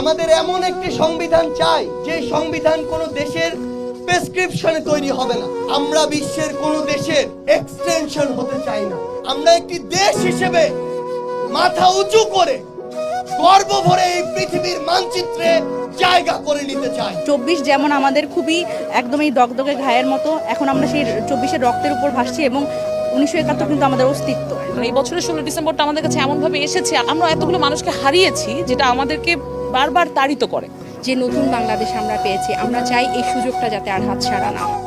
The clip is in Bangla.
আমাদের এমন একটি সংবিধান চাই যে সংবিধান কোন দেশের প্রেসক্রিপশনে তৈরি হবে না। আমরা বিশ্বের কোন দেশের এক্সটেনশন হতে চাই না। আমরা একটি দেশ হিসেবে মাথা উঁচু করে গর্ব ভরে এই পৃথিবীর মানচিত্রে জায়গা করে নিতে চাই। চব্বিশ যেমন আমাদের খুবই একদমই দগদগে ঘায়ের মতো এখন আমরা সেই চব্বিশের রক্তের উপর ভাসছি এবং উনিশশো একাত্তর কিন্তু আমাদের অস্তিত্ব। এই বছরের ষোলো ডিসেম্বরটা আমাদের কাছে এমনভাবে এসেছে আমরা এতগুলো মানুষকে হারিয়েছি যেটা আমাদেরকে বারবার তাড়িত করে যে নতুন বাংলাদেশ আমরা পেয়েছি, আমরা চাই এই সুযোগটা যাতে আর হাতছাড়া না হয়।